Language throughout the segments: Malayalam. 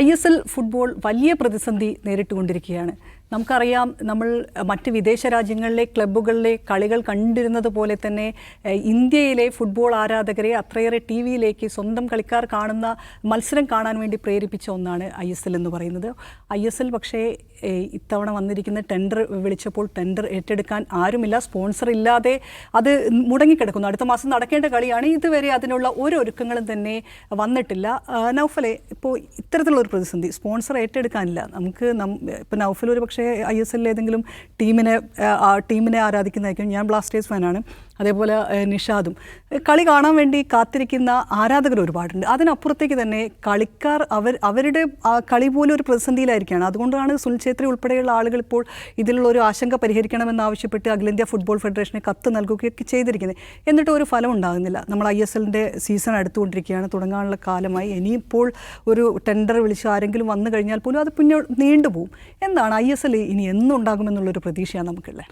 ഐ എസ് എൽ ഫുട്ബോൾ വലിയ പ്രതിസന്ധി നേരിട്ടുകൊണ്ടിരിക്കുകയാണ്. നമുക്കറിയാം നമ്മൾ മറ്റ് വിദേശ രാജ്യങ്ങളിലെ ക്ലബ്ബുകളിലെ കളികൾ കണ്ടിരുന്നത് പോലെ തന്നെ ഇന്ത്യയിലെ ഫുട്ബോൾ ആരാധകരെ അത്രയേറെ ടി വിയിലേക്ക് സ്വന്തം കളിക്കാർ കാണുന്ന മത്സരം കാണാൻ വേണ്ടി പ്രേരിപ്പിച്ച ഒന്നാണ് ഐ എസ് എൽ എന്ന് പറയുന്നത്. ഐ എസ് എൽ പക്ഷേ ഇത്തവണ വന്നിരിക്കുന്ന ടെൻഡർ വിളിച്ചപ്പോൾ ടെൻഡർ ഏറ്റെടുക്കാൻ ആരുമില്ല സ്പോൺസർ ഇല്ലാതെ അത് മുടങ്ങിക്കിടക്കുന്നു. അടുത്ത മാസം നടക്കേണ്ട കളിയാണ്. ഇതുവരെ അതിനുള്ള ഒരു ഒരുക്കങ്ങളും തന്നെ വന്നിട്ടില്ല. നൗഫലെ ഇപ്പോൾ ഇത്തരത്തിലുള്ള ഒരു പ്രതിസന്ധി സ്പോൺസർ ഏറ്റെടുക്കാനില്ല. നമുക്ക് ഇപ്പോൾ നൗഫൽ ഒരു പക്ഷേ ഐ എസ് എല്ലിൽ ഏതെങ്കിലും ടീമിനെ ടീമിനെ ആരാധിക്കുന്നതായിരിക്കും. ഞാൻ ബ്ലാസ്റ്റേഴ്സ് ഫാനാണ്. അതേപോലെ നിഷാദും. കളി കാണാൻ വേണ്ടി കാത്തിരിക്കുന്ന ആരാധകർ ഒരുപാടുണ്ട്. അതിനപ്പുറത്തേക്ക് തന്നെ കളിക്കാർ അവർ അവരുടെ കളി പോലും ഒരു പ്രതിസന്ധിയിലായിരിക്കുകയാണ്. അതുകൊണ്ടാണ് സുനിൽ ഛേത്രി ഉൾപ്പെടെയുള്ള ആളുകൾ ഇപ്പോൾ ഇതിലുള്ള ഒരു ആശങ്ക പരിഹരിക്കണമെന്നാവശ്യപ്പെട്ട് അഖിലേന്ത്യാ ഫുട്ബോൾ ഫെഡറേഷനെ കത്ത് നൽകുകയൊക്കെ ചെയ്തിരിക്കുന്നത്. എന്നിട്ട് ഒരു ഫലം ഉണ്ടാകുന്നില്ല. നമ്മൾ ഐ എസ് എല്ലിന്റെ സീസൺ അടുത്തുകൊണ്ടിരിക്കുകയാണ്. തുടങ്ങാനുള്ള കാലമായി. ഇനിയിപ്പോൾ ഒരു ടെൻഡർ വിളിച്ച് ആരെങ്കിലും വന്നു കഴിഞ്ഞാൽ പോലും അത് പിന്നെ നീണ്ടുപോകും. എന്താണ് ഐ എസ് എൽ ഇനി എന്നുണ്ടാകുമെന്നുള്ളൊരു പ്രതീക്ഷയാണ് നമുക്കുള്ളത്.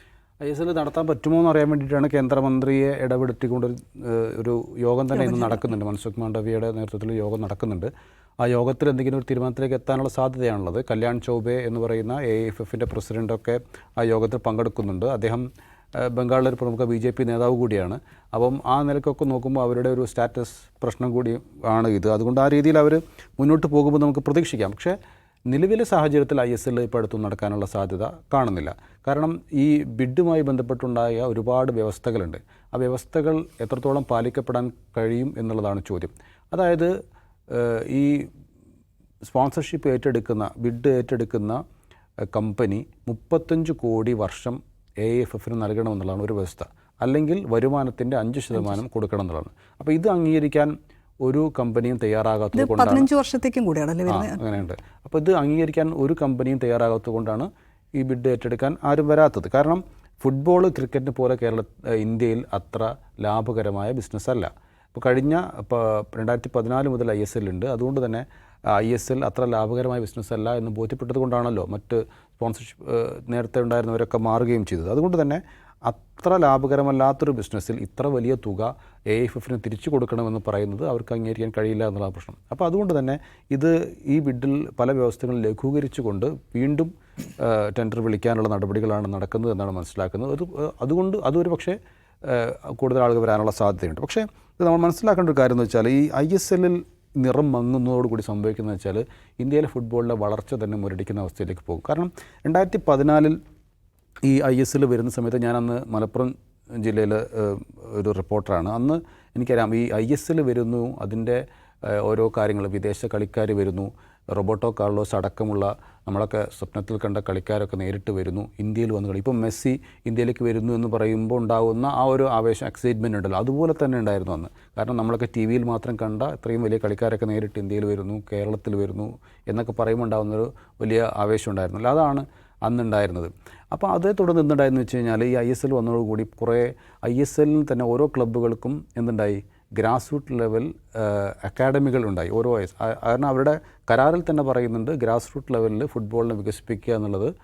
ഐ എസ് എൽ നടത്താൻ പറ്റുമോ എന്ന് അറിയാൻ വേണ്ടിയിട്ടാണ് കേന്ദ്രമന്ത്രിയെ ഇടപെടുത്തിക്കൊണ്ട് ഒരു, ഒരു യോഗം തന്നെ ഇന്ന് നടക്കുന്നുണ്ട്. മൻസുഖ് മാണ്ഡവ്യയുടെ നേതൃത്വത്തിൽ യോഗം നടക്കുന്നുണ്ട്. ആ യോഗത്തിൽ എന്തെങ്കിലും ഒരു തീരുമാനത്തിലേക്ക് എത്താനുള്ള സാധ്യതയാണുള്ളത്. കല്യാൺ ചൗബെ എന്ന് പറയുന്ന എ എഫ് എഫിന്റെ പ്രസിഡന്റൊക്കെ ആ യോഗത്തിൽ പങ്കെടുക്കുന്നുണ്ട്. അദ്ദേഹം ബംഗാളിലെ ഒരു പ്രമുഖ ബി ജെ പി നേതാവ് കൂടിയാണ്. അപ്പം ആ നിലക്കൊക്കെ നോക്കുമ്പോൾ അവരുടെ ഒരു സ്റ്റാറ്റസ് പ്രശ്നം കൂടി ആണ് ഇത്. അതുകൊണ്ട് ആ രീതിയിൽ അവർ മുന്നോട്ട് പോകുമ്പോൾ നമുക്ക് പ്രതീക്ഷിക്കാം. പക്ഷേ നിലവിലെ സാഹചര്യത്തിൽ ഐ എസ് എൽ ഇപ്പോൾ അടുത്തു നടക്കാനുള്ള സാധ്യത കാണുന്നില്ല. കാരണം ഈ ബിഡുമായി ബന്ധപ്പെട്ടുണ്ടായ ഒരുപാട് വ്യവസ്ഥകളുണ്ട്. ആ വ്യവസ്ഥകൾ എത്രത്തോളം പാലിക്കപ്പെടാൻ കഴിയും എന്നുള്ളതാണ് ചോദ്യം. അതായത് ഈ സ്പോൺസർഷിപ്പ് ഏറ്റെടുക്കുന്ന ബിഡ് ഏറ്റെടുക്കുന്ന കമ്പനി മുപ്പത്തഞ്ച് കോടി വർഷം എ എഫ് എഫിന് നൽകണമെന്നുള്ളതാണ് ഒരു വ്യവസ്ഥ. അല്ലെങ്കിൽ വരുമാനത്തിന്റെ അഞ്ച് ശതമാനം കൊടുക്കണം എന്നുള്ളതാണ് അപ്പോൾ ഇത് അംഗീകരിക്കാൻ ഒരു കമ്പനിയും തയ്യാറാകാത്തത് കൊണ്ടാണ്. പതിനഞ്ച് വർഷത്തേക്കും കൂടിയാണല്ലേ അങ്ങനെയുണ്ട്. അപ്പോൾ ഇത് അംഗീകരിക്കാൻ ഒരു കമ്പനിയും തയ്യാറാകാത്തത് കൊണ്ടാണ് ഈ ബിഡ് ഏറ്റെടുക്കാൻ ആരും വരാത്തത്. കാരണം ഫുട്ബോൾ ക്രിക്കറ്റിന് പോലെ കേരള ഇന്ത്യയിൽ അത്ര ലാഭകരമായ ബിസിനസ് അല്ല. ഇപ്പോൾ കഴിഞ്ഞ രണ്ടായിരത്തി പതിനാല് മുതൽ ഐ എസ് എൽ ഉണ്ട്. അതുകൊണ്ട് തന്നെ ഐ എസ് എൽ അത്ര ലാഭകരമായ ബിസിനസ് അല്ല എന്ന് ബോധ്യപ്പെട്ടത് കൊണ്ടാണല്ലോ മറ്റ് സ്പോൺസർഷിപ്പ് നേരത്തെ ഉണ്ടായിരുന്നവരൊക്കെ മാറുകയും ചെയ്തത്. അതുകൊണ്ട് തന്നെ അത്ര ലാഭകരമല്ലാത്തൊരു ബിസിനസ്സിൽ ഇത്ര വലിയ തുക എ എഫ് എഫിന് തിരിച്ചു കൊടുക്കണമെന്ന് പറയുന്നത് അവർക്ക് അംഗീകരിക്കാൻ കഴിയില്ല എന്നുള്ള പ്രശ്നം. അപ്പോൾ അതുകൊണ്ട് തന്നെ ഇത് ഈ ബിഡിൽ പല വ്യവസ്ഥകളും ലഘൂകരിച്ചുകൊണ്ട് വീണ്ടും ടെൻഡർ വിളിക്കാനുള്ള നടപടികളാണ് നടക്കുന്നത് എന്നാണ് മനസ്സിലാക്കുന്നത്. അത് അതുകൊണ്ട് അതൊരു പക്ഷേ കൂടുതൽ ആളുകൾ വരാനുള്ള സാധ്യതയുണ്ട്. പക്ഷേ ഇത് നമ്മൾ മനസ്സിലാക്കേണ്ട ഒരു കാര്യം എന്ന് വെച്ചാൽ ഈ ഐ എസ് എല്ലിൽ നിറം മങ്ങുന്നതോടുകൂടി സംഭവിക്കുന്നത് വെച്ചാൽ ഇന്ത്യയിലെ ഫുട്ബോളിലെ വളർച്ച തന്നെ മുരടിക്കുന്ന അവസ്ഥയിലേക്ക് പോകും. കാരണം രണ്ടായിരത്തി പതിനാലിൽ ഈ ഐ എസ് എൽ വരുന്ന സമയത്ത് ഞാൻ അന്ന് മലപ്പുറം ജില്ലയിൽ ഒരു റിപ്പോർട്ടറാണ്. അന്ന് എനിക്കറിയാം ഈ ഐ എസ് എൽ വരുന്നു അതിന്റെ ഓരോ കാര്യങ്ങൾ വിദേശ കളിക്കാർ വരുന്നു റോബോട്ടോ കാർലോസ് അടക്കമുള്ള നമ്മളൊക്കെ സ്വപ്നത്തിൽ കണ്ട കളിക്കാരൊക്കെ നേരിട്ട് വരുന്നു ഇന്ത്യയിൽ വന്നു കളി. ഇപ്പം മെസ്സി ഇന്ത്യയിലേക്ക് വരുന്നു എന്ന് പറയുമ്പോൾ ഉണ്ടാകുന്ന ആ ഒരു ആവേശം എക്സൈറ്റ്മെന്റ് ഉണ്ടല്ലോ. അതുപോലെ തന്നെ ഉണ്ടായിരുന്നു അന്ന്. കാരണം നമ്മളൊക്കെ ടി വിയിൽ മാത്രം കണ്ട ഇത്രയും വലിയ കളിക്കാരൊക്കെ നേരിട്ട് ഇന്ത്യയിൽ വരുന്നു കേരളത്തിൽ വരുന്നു എന്നൊക്കെ പറയുമ്പോൾ ഉണ്ടാകുന്നൊരു വലിയ ആവേശം ഉണ്ടായിരുന്നല്ലോ. അതാണ് അന്നുണ്ടായിരുന്നത്. അപ്പോൾ അതേ തുടർന്ന് എന്തുണ്ടായെന്ന് വെച്ച് കഴിഞ്ഞാൽ ഈ ഐ എസ് എൽ വന്നതോടുകൂടി കുറേ ഐ എസ് എല്ലിൽ തന്നെ ഓരോ ക്ലബ്ബുകൾക്കും എന്തുണ്ടായി? ഗ്രാസ് റൂട്ട് ലെവൽ അക്കാഡമികൾ ഉണ്ടായി. ഓരോ വയസ്സ് കാരണം അവരുടെ കരാറിൽ തന്നെ പറയുന്നുണ്ട് ഗ്രാസ് റൂട്ട് ലെവലിൽ ഫുട്ബോളിനെ വികസിപ്പിക്കുക എന്നുള്ളത്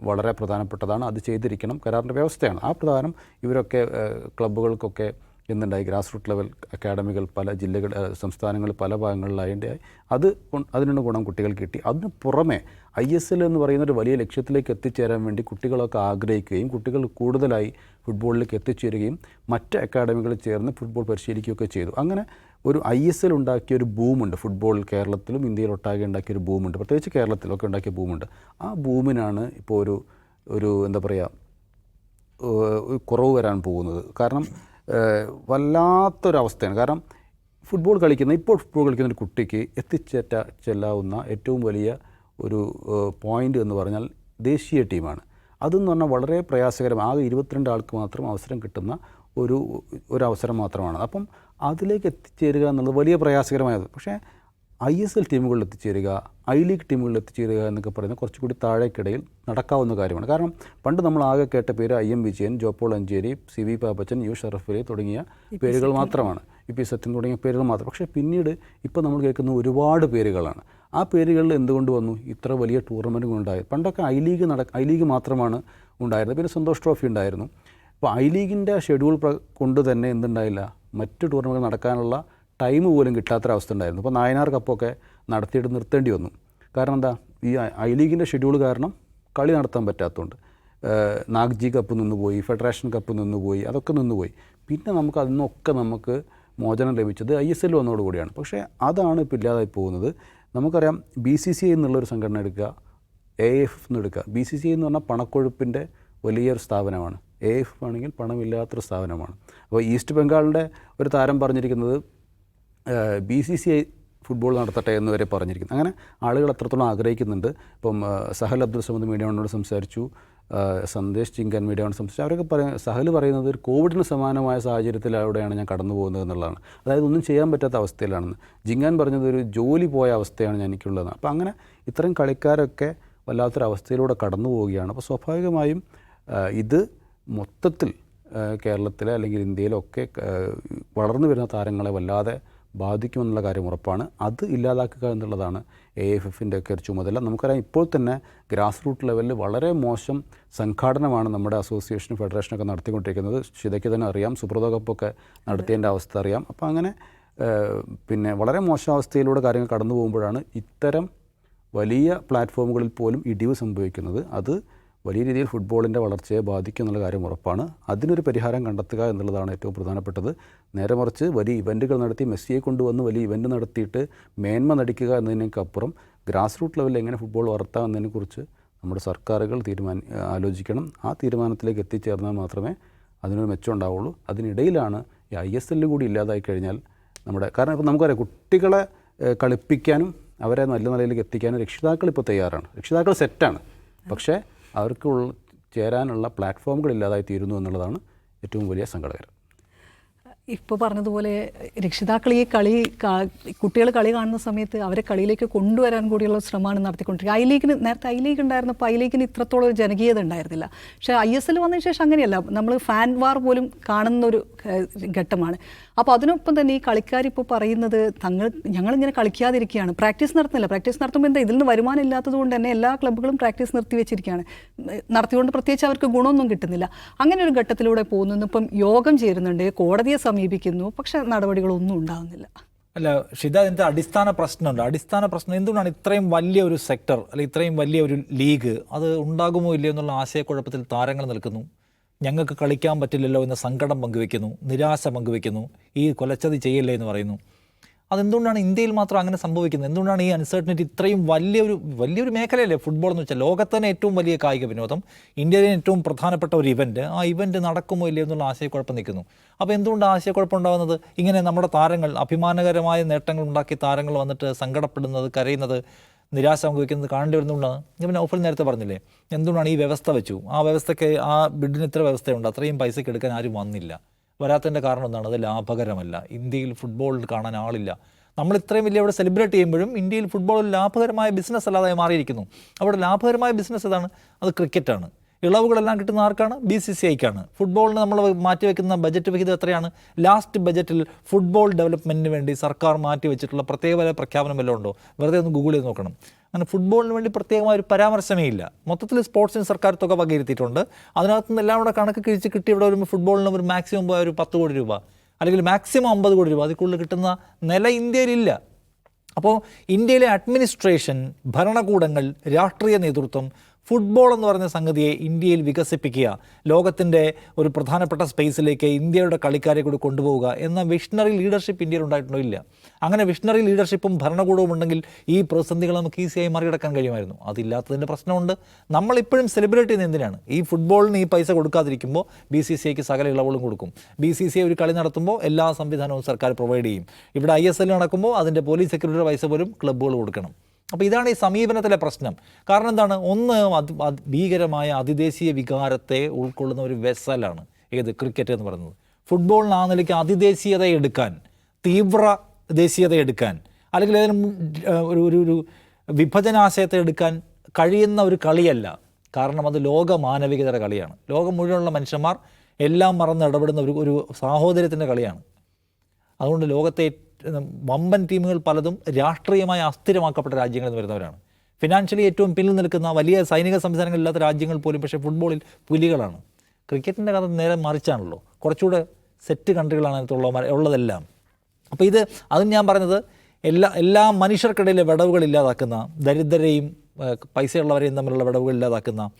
വളരെ പ്രധാനപ്പെട്ടതാണ്. അത് ചെയ്തിരിക്കണം. കരാറിന്റെ വ്യവസ്ഥയാണ്. ആ പ്രകാരം ഇവരൊക്കെ ക്ലബ്ബുകൾക്കൊക്കെ എന്തുണ്ടായി ഗ്രാസ് റൂട്ട് ലെവൽ അക്കാഡമികൾ പല ജില്ലകൾ സംസ്ഥാനങ്ങൾ പല ഭാഗങ്ങളിലായതിന്റെയായി അത് അതിനുള്ള ഗുണം കുട്ടികൾ കിട്ടി. അതിന് പുറമെ ഐ എസ് എൽ എന്ന് പറയുന്ന ഒരു വലിയ ലക്ഷ്യത്തിലേക്ക് എത്തിച്ചേരാൻ വേണ്ടി കുട്ടികളൊക്കെ ആഗ്രഹിക്കുകയും കുട്ടികൾ കൂടുതലായി ഫുട്ബോളിലേക്ക് എത്തിച്ചേരുകയും മറ്റ് അക്കാഡമികളിൽ ചേർന്ന് ഫുട്ബോൾ പരിശീലിക്കുകയൊക്കെ ചെയ്തു. അങ്ങനെ ഒരു ഐ എസ് എൽ ഉണ്ടാക്കിയ ഒരു ബൂമുണ്ട് ഫുട്ബോൾ കേരളത്തിലും ഇന്ത്യയിൽ ഒട്ടാകെ ഉണ്ടാക്കിയ ഒരു ബൂമുണ്ട് പ്രത്യേകിച്ച് കേരളത്തിലൊക്കെ ഉണ്ടാക്കിയ ബൂമുണ്ട് ആ ബൂമിനാണ് ഇപ്പോൾ ഒരു ഒരു എന്താ പറയുക കുറവ് വരാൻ പോകുന്നത്. കാരണം വല്ലാത്തൊരവസ്ഥയാണ്. കാരണം ഫുട്ബോൾ കളിക്കുന്ന ഇപ്പോൾ ഫുട്ബോൾ കളിക്കുന്ന ഒരു കുട്ടിക്ക് എത്തിച്ചേറ്റ ചെല്ലാവുന്ന ഏറ്റവും വലിയ ഒരു പോയിന്റ് എന്ന് പറഞ്ഞാൽ ദേശീയ ടീമാണ്. അതെന്ന് പറഞ്ഞാൽ വളരെ പ്രയാസകരം ആകെ ഇരുപത്തിരണ്ട് ആൾക്ക് മാത്രം അവസരം കിട്ടുന്ന ഒരു ഒരു അവസരം മാത്രമാണ്. അപ്പം അതിലേക്ക് എത്തിച്ചേരുക എന്നുള്ളത് വലിയ പ്രയാസകരമായത്. പക്ഷേ ഐ എസ് എൽ ടീമുകളിൽ എത്തിച്ചേരുക ഐ ലീഗ് ടീമുകളിൽ എത്തിച്ചേരുക എന്നൊക്കെ പറയുന്നത് കുറച്ചുകൂടി താഴേക്കിടയിൽ നടക്കാവുന്ന കാര്യമാണ്. കാരണം പണ്ട് നമ്മൾ ആകെ കേട്ട പേര് I M Vijayan Jopaul Ancheri C V Pappachan U Sharaf Ali തുടങ്ങിയ പേരുകൾ മാത്രമാണ്. ഇ പി സത്യൻ തുടങ്ങിയ പേരുകൾ മാത്രം. പക്ഷേ പിന്നീട് ഇപ്പോൾ നമ്മൾ കേൾക്കുന്ന ഒരുപാട് പേരുകളാണ്. ആ പേരുകളിൽ എന്തുകൊണ്ട് വന്നു? ഇത്ര വലിയ ടൂർണമെന്റുകൾ ഉണ്ടായത് പണ്ടൊക്കെ ഐ ലീഗ് നട ഐ ലീഗ് മാത്രമാണ് ഉണ്ടായിരുന്നത്. പിന്നെ സന്തോഷ് ട്രോഫി ഉണ്ടായിരുന്നു. അപ്പോൾ ഐ ലീഗിന്റെ ഷെഡ്യൂൾ കൊണ്ട് തന്നെ എന്തുണ്ടായില്ല? മറ്റ് ടൂർണമെന്റ് നടക്കാനുള്ള ടൈം പോലും കിട്ടാത്തൊരവസ്ഥ ഉണ്ടായിരുന്നു. അപ്പോൾ നായനാർ കപ്പൊക്കെ നടത്തിയിട്ട് നിർത്തേണ്ടി വന്നു. കാരണം എന്താ? ഈ ഐ- ലീഗിന്റെ ഷെഡ്യൂൾ കാരണം കളി നടത്താൻ പറ്റാത്തതുകൊണ്ട് നാഗ്ജി കപ്പ് നിന്നുപോയി ഫെഡറേഷൻ കപ്പ് നിന്നുപോയി അതൊക്കെ നിന്നുപോയി പിന്നെ നമുക്ക് അതിനൊക്കെ നമുക്ക് മോചനം ലഭിച്ചത് ഐ എസ് എൽ വന്നതോടുകൂടിയാണ് പക്ഷേ അതാണ് ഇപ്പോൾ ഇല്ലാതായി പോകുന്നത്. നമുക്കറിയാം ബി സി സി ഐ എന്നുള്ളൊരു സംഘടന എടുക്കുക എ എഫ് എന്ന് ബി സി സി ഐ എന്ന് പറഞ്ഞാൽ പണക്കൊഴുപ്പിന്റെ വലിയൊരു സ്ഥാപനമാണ്. എ എഫ് ആണെങ്കിൽ പണമില്ലാത്തൊരു സ്ഥാപനമാണ്. അപ്പോൾ ഈസ്റ്റ് ബംഗാളിന്റെ ഒരു താരം പറഞ്ഞിരിക്കുന്നത് B C C I football നടത്തട്ടെ എന്ന് വരെ പറഞ്ഞിരിക്കുന്നു. അങ്ങനെ ആളുകൾ അത്രത്തോളം ആഗ്രഹിക്കുന്നുണ്ട്. ഇപ്പം സഹൽ അബ്ദുൾ സമദ് മീഡിയവനോട് സംസാരിച്ചു. സന്ദേശ് ചിങ്കൻ മീഡിയവനോട് സംസാരിച്ചു. അവരൊക്കെ പറയ സഹൽ പറയുന്നത് ഒരു കോവിഡിന് സമാനമായ സാഹചര്യത്തിലൂടെയാണ് ഞാൻ കടന്നു പോകുന്നത് എന്നുള്ളതാണ്. അതായത് ഒന്നും ചെയ്യാൻ പറ്റാത്ത അവസ്ഥയിലാണെന്ന്. ജിങ്കാൻ പറഞ്ഞത് ഒരു ജോലി പോയ അവസ്ഥയാണ് ഞാൻ എനിക്കുള്ളതെന്ന് അപ്പോൾ അങ്ങനെ ഇത്രയും കളിക്കാരൊക്കെ വല്ലാത്തൊരവസ്ഥയിലൂടെ കടന്നു പോവുകയാണ്. അപ്പോൾ സ്വാഭാവികമായും ഇത് മൊത്തത്തിൽ കേരളത്തിലെ അല്ലെങ്കിൽ ഇന്ത്യയിലൊക്കെ വളർന്നു വരുന്ന താരങ്ങളെ വല്ലാതെ ബാധിക്കുമെന്നുള്ള കാര്യം ഉറപ്പാണ്. അത് ഇല്ലാതാക്കുക എന്നുള്ളതാണ് എ എഫ് എഫിന്റെ ഒക്കെ ഒരു ചുമതല. നമുക്കറിയാം ഇപ്പോൾ തന്നെ ഗ്രാസ് റൂട്ട് ലെവലിൽ വളരെ മോശം സംഘാടനമാണ് നമ്മുടെ അസോസിയേഷനും ഫെഡറേഷനൊക്കെ നടത്തിക്കൊണ്ടിരിക്കുന്നത്. ഷിതയ്ക്ക് തന്നെ അറിയാം സുപ്രതോ കപ്പൊക്കെ നടത്തിയതിന്റെ അവസ്ഥ അറിയാം. അപ്പോൾ അങ്ങനെ പിന്നെ വളരെ മോശം അവസ്ഥയിലൂടെ കാര്യങ്ങൾ കടന്നു പോകുമ്പോഴാണ് ഇത്തരം വലിയ പ്ലാറ്റ്ഫോമുകളിൽ പോലും ഇടിവ് സംഭവിക്കുന്നത്. അത് വലിയ രീതിയിൽ ഫുട്ബോളിന്റെ വളർച്ചയെ ബാധിക്കും എന്നുള്ള കാര്യം ഉറപ്പാണ്. അതിനൊരു പരിഹാരം കണ്ടെത്തുക എന്നുള്ളതാണ് ഏറ്റവും പ്രധാനപ്പെട്ടത്. നേരെ മറിച്ച് വലിയ ഇവന്റുകൾ നടത്തി മെസ്സിയെ കൊണ്ടുവന്ന് വലിയ ഇവന്റ് നടത്തിയിട്ട് മേന്മ നടിക്കുക എന്നതിനേക്കപ്പുറം ഗ്രാസ് റൂട്ട് ലെവലിൽ എങ്ങനെ ഫുട്ബോൾ വളർത്താം എന്നതിനെക്കുറിച്ച് നമ്മുടെ സർക്കാരുകൾ തീരുമാനി ആലോചിക്കണം. ആ തീരുമാനത്തിലേക്ക് എത്തിച്ചേർന്നാൽ മാത്രമേ അതിനൊരു മെച്ചം ഉണ്ടാവുള്ളൂ. അതിനിടയിലാണ് ഈ ഐ എസ് എല്ലിൽ കൂടി ഇല്ലാതായി കഴിഞ്ഞാൽ നമ്മുടെ കാരണം ഇപ്പോൾ നമുക്കറിയാം കുട്ടികളെ കളിപ്പിക്കാനും അവരെ നല്ല നിലയിലേക്ക് എത്തിക്കാനും രക്ഷിതാക്കൾ ഇപ്പോൾ തയ്യാറാണ്. രക്ഷിതാക്കൾ സെറ്റാണ് പക്ഷേ അവർക്ക് ചേരാനുള്ള പ്ലാറ്റ്ഫോമുകൾ ഇല്ലാതായി തീരുന്നു എന്നുള്ളതാണ് ഏറ്റവും വലിയ സങ്കടകരം ഇപ്പോൾ പറഞ്ഞതുപോലെ രക്ഷിതാക്കൾ ഈ കളി കുട്ടികൾ കളി കാണുന്ന സമയത്ത് അവരെ കളിയിലേക്ക് കൊണ്ടുവരാൻ കൂടിയുള്ള ശ്രമമാണ് നടത്തിക്കൊണ്ടിരിക്കുക ഐ ലീഗിന് നേരത്തെ ഐ ലീഗ് ഉണ്ടായിരുന്നപ്പോൾ ഐ ലീഗിന് ഇത്രത്തോളം ജനകീയത ഉണ്ടായിരുന്നില്ല. പക്ഷേ ഐ എസ് എൽ വന്നതിന് ശേഷം അങ്ങനെയല്ല. നമ്മൾ ഫാൻ വാർ പോലും കാണുന്ന ഒരു ഘട്ടമാണ്. അപ്പോൾ അതിനൊപ്പം തന്നെ ഈ കളിക്കാരിപ്പോൾ പറയുന്നത് തങ്ങൾ ഞങ്ങളിങ്ങനെ കളിക്കാതിരിക്കുകയാണ്. പ്രാക്ടീസ് നടത്തുന്നില്ല. പ്രാക്ടീസ് നടത്തുമ്പോൾ എന്താ? ഇതിൽ നിന്ന് വരുമാനം ഇല്ലാത്തത് കൊണ്ട് തന്നെ എല്ലാ ക്ലബ്ബുകളും പ്രാക്ടീസ് നിർത്തി വെച്ചിരിക്കുകയാണ്. നടത്തിക്കൊണ്ട് പ്രത്യേകിച്ച് അവർക്ക് ഗുണമൊന്നും കിട്ടുന്നില്ല. അങ്ങനെ ഒരു ഘട്ടത്തിലൂടെ പോകുന്നു. ഇപ്പം യോഗം ചേരുന്നുണ്ട്. കോടതിയെ സമീപിക്കുന്നു. പക്ഷെ നടപടികളൊന്നും ഉണ്ടാകുന്നില്ല അല്ല ഷിത ഇതിന്റെ അടിസ്ഥാന പ്രശ്നമുണ്ട്. അടിസ്ഥാന പ്രശ്നം എന്തുകൊണ്ടാണ് ഇത്രയും വലിയ ഒരു സെക്ടർ അല്ലെങ്കിൽ ഇത്രയും വലിയ ഒരു ലീഗ് അത് ഉണ്ടാകുമോ ഇല്ലയോ എന്നുള്ള ആശയക്കുഴപ്പത്തിൽ താരങ്ങൾ നിൽക്കുന്നു. ഞങ്ങൾക്ക് കളിക്കാൻ പറ്റില്ലല്ലോ എന്ന സങ്കടം പങ്കുവെക്കുന്നു. നിരാശ പങ്കുവെക്കുന്നു. ഈ കൊലച്ചതി ചെയ്യല്ലേ എന്ന് പറയുന്നു. അതെന്തുകൊണ്ടാണ് ഇന്ത്യയിൽ മാത്രം അങ്ങനെ സംഭവിക്കുന്നത്? എന്തുകൊണ്ടാണ് ഈ അൺസർട്ടനിറ്റി ഇത്രയും വലിയൊരു വലിയൊരു മേഖലയല്ലേ ഫുട്ബോൾ എന്ന് വെച്ചാൽ? ലോകത്ത് തന്നെ ഏറ്റവും വലിയ കായിക വിനോദം ഇന്ത്യയിലെ ഏറ്റവും പ്രധാനപ്പെട്ട ഒരു ഇവന്റ് ആ ഇവന്റ് നടക്കുമോ ഇല്ലയോ എന്നുള്ള ആശയക്കുഴപ്പം നിൽക്കുന്നു. അപ്പോൾ എന്തുകൊണ്ട് ആശയക്കുഴപ്പം ഉണ്ടാകുന്നത്? ഇങ്ങനെ നമ്മുടെ താരങ്ങൾ അഭിമാനകരമായ നേട്ടങ്ങൾ ഉണ്ടാക്കി താരങ്ങൾ വന്നിട്ട് സങ്കടപ്പെടുന്നത് കരയുന്നത് നിരാശ പങ്കുവയ്ക്കുന്നത് കാണേണ്ടി വരുന്നതുകൊണ്ടാണ് ഞാൻ പിന്നെ ഔഫൽ നേരത്തെ പറഞ്ഞില്ലേ എന്തുകൊണ്ടാണ് ഈ വ്യവസ്ഥ വെച്ചു? ആ വ്യവസ്ഥയ്ക്ക് ആ ബിഡിന് ഇത്ര വ്യവസ്ഥയുണ്ട് അത്രയും പൈസയ്ക്ക് എടുക്കാൻ ആരും വന്നില്ല. വരാത്തതിന്റെ കാരണം എന്താണ് അത് ലാഭകരമല്ല. ഇന്ത്യയിൽ ഫുട്ബോൾ കാണാൻ ആളില്ല. നമ്മൾ ഇത്രയും വലിയ അവിടെ സെലിബ്രേറ്റ് ചെയ്യുമ്പോഴും ഇന്ത്യയിൽ ഫുട്ബോൾ ലാഭകരമായ ബിസിനസ് അല്ലാതെ മാറിയിരിക്കുന്നു. അവിടെ ലാഭകരമായ ബിസിനസ് ഏതാണ്? അത് ക്രിക്കറ്റാണ് ഇളവുകളെല്ലാം കിട്ടുന്ന ആർക്കാണ്? ബി സി സി ഐക്കാണ് ഫുട്ബോളിന് നമ്മൾ മാറ്റിവെക്കുന്ന ബജറ്റ് വിഹിതം എത്രയാണ്? ലാസ്റ്റ് ബജറ്റിൽ ഫുട്ബോൾ ഡെവലപ്മെന്റിന് വേണ്ടി സർക്കാർ മാറ്റിവെച്ചിട്ടുള്ള പ്രത്യേക പ്രഖ്യാപനം വല്ലതും ഉണ്ടോ? വെറുതെ ഒന്ന് ഗൂഗിൾ ചെയ്ത് നോക്കണം. അങ്ങനെ ഫുട്ബോളിന് വേണ്ടി പ്രത്യേകമായ ഒരു പരാമർശമേ ഇല്ല. മൊത്തത്തിൽ സ്പോർട്സിന് സർക്കാർ തുക വകയിരുത്തിയിട്ടുണ്ട്. അതിനകത്ത് നിന്ന് എല്ലാം കൂടെ കണക്ക് കിഴിച്ച് കിട്ടി ഇവിടെ വരുമ്പോൾ ഫുട്ബോളിന് ഒരു മാക്സിമം പോയ ഒരു പത്ത് കോടി രൂപ അല്ലെങ്കിൽ മാക്സിമം അമ്പത് കോടി രൂപ അതിൽ കൂടുതൽ കിട്ടുന്ന നില ഇന്ത്യയിലില്ല അപ്പോൾ ഇന്ത്യയിലെ അഡ്മിനിസ്ട്രേഷൻ ഭരണകൂടങ്ങൾ രാഷ്ട്രീയ നേതൃത്വം ഫുട്ബോൾ എന്ന് പറയുന്ന സംഗതിയെ ഇന്ത്യയിൽ വികസിപ്പിക്കുക ലോകത്തിന്റെ ഒരു പ്രധാനപ്പെട്ട സ്പേസിലേക്ക് ഇന്ത്യയുടെ കളിക്കാരെ കൂടി കൊണ്ടുപോവുക എന്ന വിഷണറി ലീഡർഷിപ്പ് ഇന്ത്യയിൽ ഉണ്ടായിട്ടുണ്ടോ ഇല്ല? അങ്ങനെ വിഷണറി ലീഡർഷിപ്പും ഭരണകൂടവും ഉണ്ടെങ്കിൽ ഈ പ്രതിസന്ധികൾ നമുക്ക് ഈസിയായി മറികടക്കാൻ കഴിയുമായിരുന്നു. അതില്ലാത്തതിന്റെ പ്രശ്നമുണ്ട്. നമ്മളിപ്പോഴും സെലിബ്രേറ്റ് ചെയ്യുന്നത് എന്തിനാണ്? ഈ ഫുട്ബോളിന് ഈ പൈസ കൊടുക്കാതിരിക്കുമ്പോൾ ബി സി സി ഐക്ക് സകല ഇളവുകളും കൊടുക്കും. ബി സി സി ഐ ഒരു കളി നടത്തുമ്പോൾ എല്ലാ സംവിധാനവും സർക്കാർ പ്രൊവൈഡ് ചെയ്യും. ഇവിടെ ഐ എസ് എൽ നടക്കുമ്പോൾ അതിന്റെ പോലീസ് സെക്യൂരിറ്റിയുടെ പൈസ പോലും ക്ലബ്ബുകൾ കൊടുക്കണം. അപ്പോൾ ഇതാണ് ഈ സമീപനത്തിലെ പ്രശ്നം. കാരണം എന്താണ്? ഒന്ന് ഭീകരമായ അതിദേശീയ വികാരത്തെ ഉൾക്കൊള്ളുന്ന ഒരു വെസലാണ് ഏത് ക്രിക്കറ്റ് എന്ന് പറയുന്നത്. ഫുട്ബോളിന് ആ നിലയ്ക്ക് അതിദേശീയത എടുക്കാൻ തീവ്ര ദേശീയത എടുക്കാൻ അല്ലെങ്കിൽ ഏതെങ്കിലും ഒരു ഒരു ഒരു വിഭജനാശയത്തെ എടുക്കാൻ കഴിയുന്ന ഒരു കളിയല്ല. കാരണം അത് ലോക മാനവികതയുടെ കളിയാണ്. ലോകം മുഴുവനുള്ള മനുഷ്യന്മാർ എല്ലാം മറന്ന് ഇടപെടുന്ന ഒരു ഒരു സാഹോദര്യത്തിന്റെ കളിയാണ്. അതുകൊണ്ട് ലോകത്തെ വമ്പൻ ടീമുകൾ പലതും രാഷ്ട്രീയമായി അസ്ഥിരമാക്കപ്പെട്ട രാജ്യങ്ങളിൽ നിന്ന് വരുന്നവരാണ്. ഫിനാൻഷ്യലി ഏറ്റവും പിന്നിൽ നിൽക്കുന്ന വലിയ സൈനിക സംവിധാനങ്ങളില്ലാത്ത രാജ്യങ്ങൾ പോലും പക്ഷേ ഫുട്ബോളിൽ പുലികളാണ്. ക്രിക്കറ്റിന്റെ കഥ നേരെ മറിച്ചാണല്ലോ. കുറച്ചുകൂടെ സെറ്റ് കൺട്രികളാണ് അതിനകത്തുള്ള ഉള്ളതെല്ലാം. അപ്പോൾ ഇത് അതും ഞാൻ പറഞ്ഞത് എല്ലാ എല്ലാ മനുഷ്യർക്കിടയിലെ വിടവുകൾ ഇല്ലാതാക്കുന്ന ദരിദ്രരെയും പൈസയുള്ളവരെയും തമ്മിലുള്ള വിടവുകൾ ഇല്ലാതാക്കുന്ന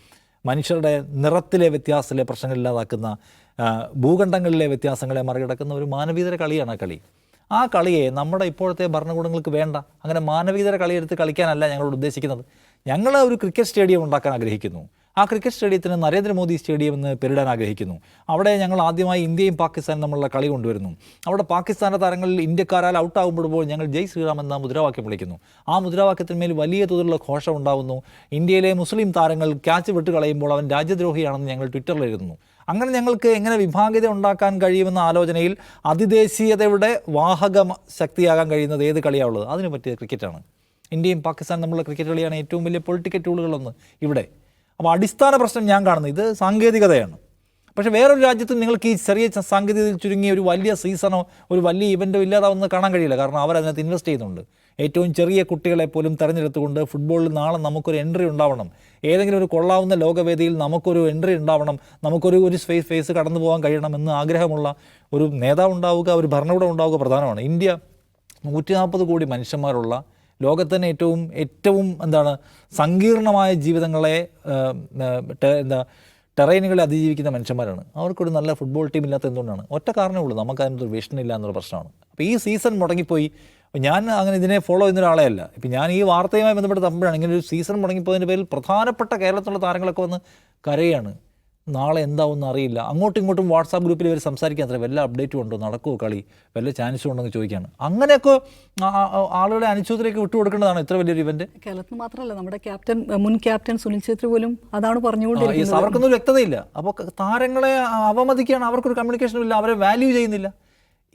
മനുഷ്യരുടെ നിറത്തിലെ വ്യത്യാസത്തിലെ പ്രശ്നങ്ങൾ ഇല്ലാതാക്കുന്ന ഭൂഖണ്ഡങ്ങളിലെ വ്യത്യാസങ്ങളെ മറികടക്കുന്ന ഒരു മാനവീതര കളിയാണ് ആ കളി. ആ കളിയെ നമ്മുടെ ഇപ്പോഴത്തെ ഭരണകൂടങ്ങൾക്ക് വേണ്ട. അങ്ങനെ മാനവികതര കളിയെടുത്ത് കളിക്കാനല്ല ഞങ്ങളോട് ഉദ്ദേശിക്കുന്നത്. ഞങ്ങൾ ഒരു ക്രിക്കറ്റ് സ്റ്റേഡിയം ഉണ്ടാക്കാൻ ആഗ്രഹിക്കുന്നു. ആ ക്രിക്കറ്റ് സ്റ്റേഡിയത്തിന് നരേന്ദ്രമോദി സ്റ്റേഡിയം എന്ന് പേരിടാൻ ആഗ്രഹിക്കുന്നു. അവിടെ ഞങ്ങൾ ആദ്യമായി ഇന്ത്യയും പാകിസ്ഥാനും തമ്മിലുള്ള കളി കൊണ്ടുവരുന്നു. അവിടെ പാകിസ്ഥാന്റെ താരങ്ങളിൽ ഇന്ത്യക്കാരാൽ ഔട്ടാകുമ്പോൾ ഞങ്ങൾ ജയ് ശ്രീറാം എന്ന മുദ്രാവാക്യം വിളിക്കുന്നു. ആ മുദ്രാവാക്യത്തിന്മേൽ വലിയ തോതിലുള്ള ഘോഷം ഉണ്ടാകുന്നു ഇന്ത്യയിലെ മുസ്ലിം താരങ്ങൾ ക്യാച്ച് വിട്ട് കളയുമ്പോൾ അവൻ രാജ്യദ്രോഹിയാണെന്ന് ഞങ്ങൾ ട്വിറ്ററിൽ എഴുതുന്നു. അങ്ങനെ ഞങ്ങൾക്ക് എങ്ങനെ വിഭാഗീയത ഉണ്ടാക്കാൻ കഴിയുമെന്ന ആലോചനയിൽ അതിദേശീയതയുടെ വാഹക ശക്തിയാകാൻ കഴിയുന്നത് ഏത് കളിയാണുള്ളത്? അതിന് പറ്റിയ ക്രിക്കറ്റാണ് ഇന്ത്യയും പാകിസ്ഥാനും തമ്മിലുള്ള ക്രിക്കറ്റ് കളിയാണ് ഏറ്റവും വലിയ പൊളിറ്റിക്കൽ ടൂളുകളൊന്ന് ഇവിടെ. അപ്പോൾ അടിസ്ഥാന പ്രശ്നം ഞാൻ കാണുന്നത് ഇത് സാങ്കേതികതയാണ്. പക്ഷേ വേറൊരു രാജ്യത്തും നിങ്ങൾക്ക് ഈ ചെറിയ സാങ്കേതികതയിൽ ചുരുങ്ങിയ ഒരു വലിയ സീസണോ ഒരു വലിയ ഇവന്റോ ഇല്ലാതാവുന്നത് കാണാൻ കഴിയില്ല. കാരണം അവർ അതിനകത്ത് ഇൻവെസ്റ്റ് ചെയ്യുന്നുണ്ട്. ഏറ്റവും ചെറിയ കുട്ടികളെ പോലും തിരഞ്ഞെടുത്തുകൊണ്ട് ഫുട്ബോളിൽ നാളെ നമുക്കൊരു എൻട്രി ഉണ്ടാവണം. ഏതെങ്കിലും ഒരു കൊള്ളാവുന്ന ലോകവേദിയിൽ നമുക്കൊരു എൻട്രി ഉണ്ടാവണം. നമുക്കൊരു ഒരു സ്പേസ് ഫേസ് കടന്നു പോകാൻ കഴിയണം എന്ന് ആഗ്രഹമുള്ള ഒരു നേതാവ് ഉണ്ടാവുക ഒരു ഭരണകൂടം ഉണ്ടാവുക പ്രധാനമാണ്. ഇന്ത്യ നൂറ്റി നാൽപ്പത് കോടി മനുഷ്യന്മാരുള്ള ലോകത്തിന് ഏറ്റവും ഏറ്റവും എന്താണ് സങ്കീർണമായ ജീവിതങ്ങളെ എന്താ ടെറൈനുകളെ അതിജീവിക്കുന്ന മനുഷ്യന്മാരാണ്. അവർക്കൊരു നല്ല ഫുട്ബോൾ ടീം ഇല്ലാത്ത എന്തുകൊണ്ടാണ്? ഒറ്റ കാരണമേ ഉള്ളൂ. നമുക്ക് അതിനൊരു വിഷൻ ഇല്ല എന്നുള്ള പ്രശ്നമാണ്. അപ്പോൾ ഈ സീസൺ മുടങ്ങിപ്പോയി. ഞാൻ അങ്ങനെ ഇതിനെ ഫോളോ ചെയ്യുന്ന ഒരാളെ അല്ല ഇപ്പം ഞാൻ ഈ വാർത്തയുമായി ബന്ധപ്പെട്ട് തമ്മിലാണ് ഇങ്ങനെ ഒരു സീസൺ മുടങ്ങിപ്പോയതിന്റെ പേരിൽ പ്രധാനപ്പെട്ട കേരളത്തിലുള്ള താരങ്ങളൊക്കെ വന്ന് കരയാണ്. നാളെ എന്താവുമെന്ന് അറിയില്ല. അങ്ങോട്ടും ഇങ്ങോട്ടും വാട്സാപ്പ് ഗ്രൂപ്പിൽ ഇവർ സംസാരിക്കാൻ അത്ര വല്ല അപ്ഡേറ്റും ഉണ്ടോ? നടക്കുമോ കളി? വല്ല ചാൻസും ഉണ്ടോ എന്ന് ചോദിക്കുകയാണ് അങ്ങനെയൊക്കെ ആളുകളെ അനുശോചനയൊക്കെ വിട്ടു വിട്ടുകൊടുക്കേണ്ടതാണ് ഇത്ര വലിയൊരു ഇവന്റ് കേരളത്തിൽ മാത്രമല്ല നമ്മുടെ ക്യാപ്റ്റൻ മുൻ ക്യാപ്റ്റൻ സുനിൽ ഛേത്രി പോലും അതാണ് പറഞ്ഞുകൊണ്ടിരിക്കുന്നത്. അവർക്കൊന്നും വ്യക്തതയില്ല. അപ്പോൾ താരങ്ങളെ അവമതിക്കുകയാണ്. അവർക്കൊരു കമ്മ്യൂണിക്കേഷനും ഇല്ല. അവരെ വാല്യൂ ചെയ്യുന്നില്ല.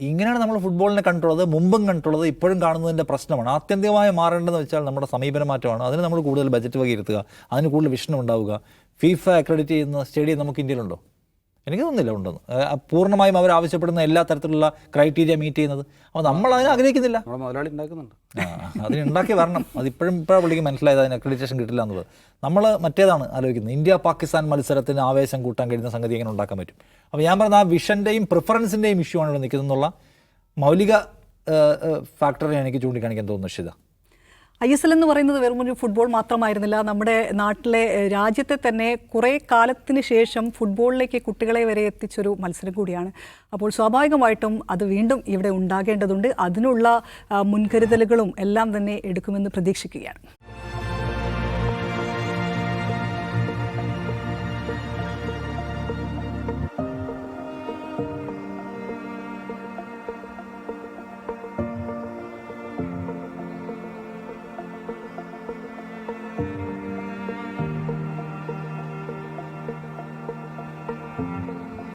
ഇങ്ങനെയാണ് നമ്മൾ ഫുട്ബോളിനെ കണ്ടുള്ളത് മുമ്പും കണ്ടുള്ളത് ഇപ്പോഴും കാണുന്നതിന്റെ പ്രശ്നമാണ്. ആത്യന്തികമായി മാറേണ്ടതെന്ന് വെച്ചാൽ നമ്മുടെ സമീപന മാറ്റമാണ്. അതിന് നമ്മൾ കൂടുതൽ ബജറ്റ് വകയിരുത്തുക. അതിന് കൂടുതൽ വിഷണം ഉണ്ടാവുക. ഫീഫ അക്രഡിറ്റ് ചെയ്യുന്ന സ്റ്റേഡിയം നമുക്ക് ഇന്ത്യയിലുണ്ടോ? എനിക്ക് തോന്നുന്നില്ല ഉണ്ടെന്ന്. പൂർണമായും അവർ ആവശ്യപ്പെടുന്ന എല്ലാ തരത്തിലുള്ള ക്രൈറ്റീരിയ മീറ്റ് ചെയ്യുന്നത്. അപ്പോൾ നമ്മൾ അതിനെ ആഗ്രഹിക്കുന്നില്ല. മുതലാളി ഉണ്ടാക്കുന്നുണ്ട്. അതിനുണ്ടാക്കി വരണം. അതിപ്പോഴും ഇപ്പോഴാണ് പുള്ളിക്ക് മനസ്സിലായത് അതിന് അക്രഡിറ്റേഷൻ കിട്ടില്ല എന്നുള്ളത്. നമ്മൾ മറ്റേതാണ് ആലോചിക്കുന്നത്. ഇന്ത്യ പാകിസ്ഥാൻ മത്സരത്തിന് ആവേശം കൂട്ടാൻ കഴിയുന്ന സംഗതി എങ്ങനെ ഉണ്ടാക്കാൻ പറ്റും? അപ്പോൾ ഞാൻ പറഞ്ഞ ആ വിഷന്റെയും പ്രിഫറൻസിന്റെയും ഇഷ്യൂ ആണ് ഇവിടെ നിൽക്കുന്നതെന്നുള്ള മൗലിക ഫാക്ടറിനെ എനിക്ക് ചൂണ്ടിക്കാണിക്കാൻ തോന്നുന്നു ഷിത ഐ എസ് എൽ എന്ന് പറയുന്നത് വെറും ഒരു ഫുട്ബോൾ മാത്രമായിരുന്നില്ല. നമ്മുടെ നാട്ടിലെ രാജ്യത്തെ തന്നെ കുറേ കാലത്തിന് ശേഷം ഫുട്ബോളിലേക്ക് കുട്ടികളെ വരെ എത്തിച്ചൊരു മത്സരം കൂടിയാണ്. അപ്പോൾ സ്വാഭാവികമായിട്ടും അത് വീണ്ടും ഇവിടെ ഉണ്ടാകേണ്ടതുണ്ട്. അതിനുള്ള മുൻകരുതലുകളും എല്ലാം തന്നെ എടുക്കുമെന്ന് പ്രതീക്ഷിക്കുകയാണ്.